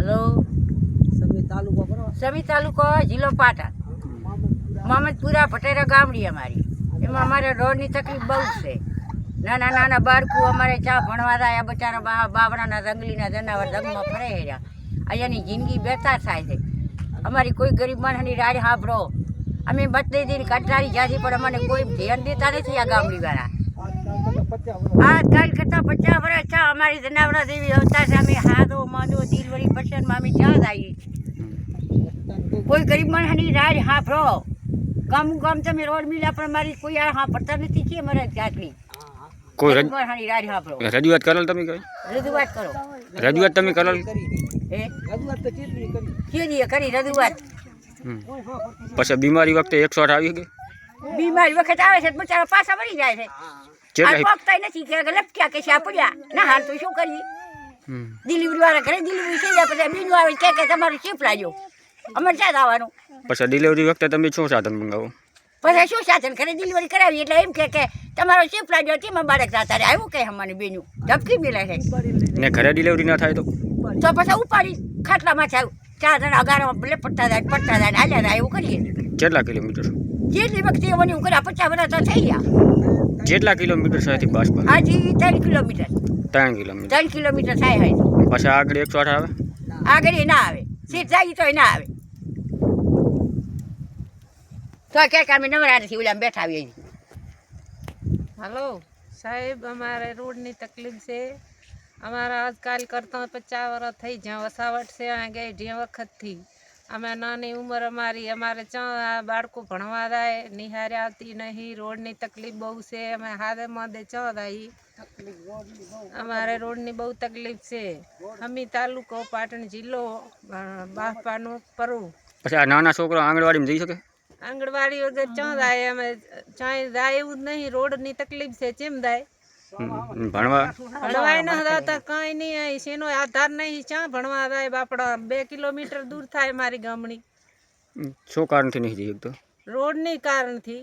Hello? સમી તાલુકો સમી તાલુકો જિલ્લો પાટણ. મોહમ્મદપુરા પટેરા ગામડી અમારી. એમાં અમારે રોડની તકલીફ બહુ છે. નાના નાના બાળકો અમારે ચા ભણવા રહ્યા બચારા બા બાવરાના જંગલીના જનાવર જંગમાં ફરે રહ્યા અહીંયાની જિંદગી બેતાર થાય છે. અમારી કોઈ ગરીબ માણસની રાડ હાંભળો અમે બધી દિન કંટાળી જાતી પણ અમને કોઈ ધ્યાન દેતા નથી આ ગામડીવાળા. આ કાલ કરતા પચાસ વર્ષ ચા અમારી જનાવરા દેવી અવસ્થા છે. અમે હાદો માંદો દિલવરી પસંદમાં અમે જાય કોઈ ગરીબ માણસની રાજ હાફરો ગામ ગામ તમે રોડ મિલ્યા પણ મારી કોઈ આ હાંભળતા નથી કે મારે જાતની. કોઈ રજૂઆત કરેલ તમે કઈ? રજૂઆત કરો. રજૂઆત તમે કરેલ? હે? રજૂઆત તો ચેટલી કરી. કરી રજૂઆત. પછી બીમારી વખતે એકસો આઠ આવી ગઈ? બીમારી વખત આવે છે બચારા પાછા મરી જાય છે. આ નથી કે લપક્યા કે શા પડ્યા. ના હાલ તો શું કરીએ? ડિલિવરી વાળા ઘરે ડિલિવરી થઈ જાય પછી બીનું આવે કે કે તમારું ચીપ લાગ્યો અમારે ક્યાં આવવાનું પછી ડિલિવરી વખતે તમે શું સાધન મંગાવો? પછી શું સાધન? ઘરે ડિલિવરી કરાવી એટલે એમ કે કે તમારો ચીપ લાગ્યો તેમાં બાળક તારે આવ્યું કે અમારે બેનું. ધબકી મિલે છે. ને ઘરે ડિલિવરી ના થાય તો? તો પછી ઉપાડી ખાટલામાં ચાર જણા અગારમાં પડતા જાય પડતા જાય હાલ્યા જાય એવું કરીએ. કેટલા કિલોમીટર? જેટલી વખતે મને એવું કર્યા પચાસ વર્ષ તો થઈ ગયા. કેટલા કિલોમીટર સાથી બસ પર હજી ત્રણ કિલોમીટર. ત્રણ કિલોમીટર. ત્રણ કિલોમીટર થાય હોય પછી આગળ એકસો આઠ આવે? આગળ એ ના આવે. સીટ જાય તો ના આવે. તો કે કે અમે નવરા નથી ઓલા બેઠા આવીએ. હલો સાહેબ અમારે રોડની તકલીફ છે. અમારા આજકાલ કરતા પચાસ વર્ષ થઈ જ્યાં વસાવટ છે આ ગઈ જ્યાં વખતથી. અમે નાની ઉંમર અમારી અમારે ચા બાળકો ભણવા જાય નિહારે આવતી નહીં રોડની તકલીફ બહુ છે અમે હાથે માદે ચા થાય અમારે રોડની બહુ તકલીફ છે. અમી તાલુકો પાટણ જિલ્લો બાપાનું પરવું પછી આ નાના છોકરા આંગણવાડીમાં જઈ શકે? આંગણવાડી વગર ચા જાય અમે ચાય જાય એવું જ નહીં રોડની તકલીફ છે ચેમ જાય હમ. ભણવા? ભણવાય ન હતા કાંઈ નહીં શેનો આધાર નહીં ચા ભણવા જાય બાપડા બે કિલોમીટર દૂર થાય મારી ગામની. શું કારણથી નહીં જઈ શકતો? રોડની કારણથી.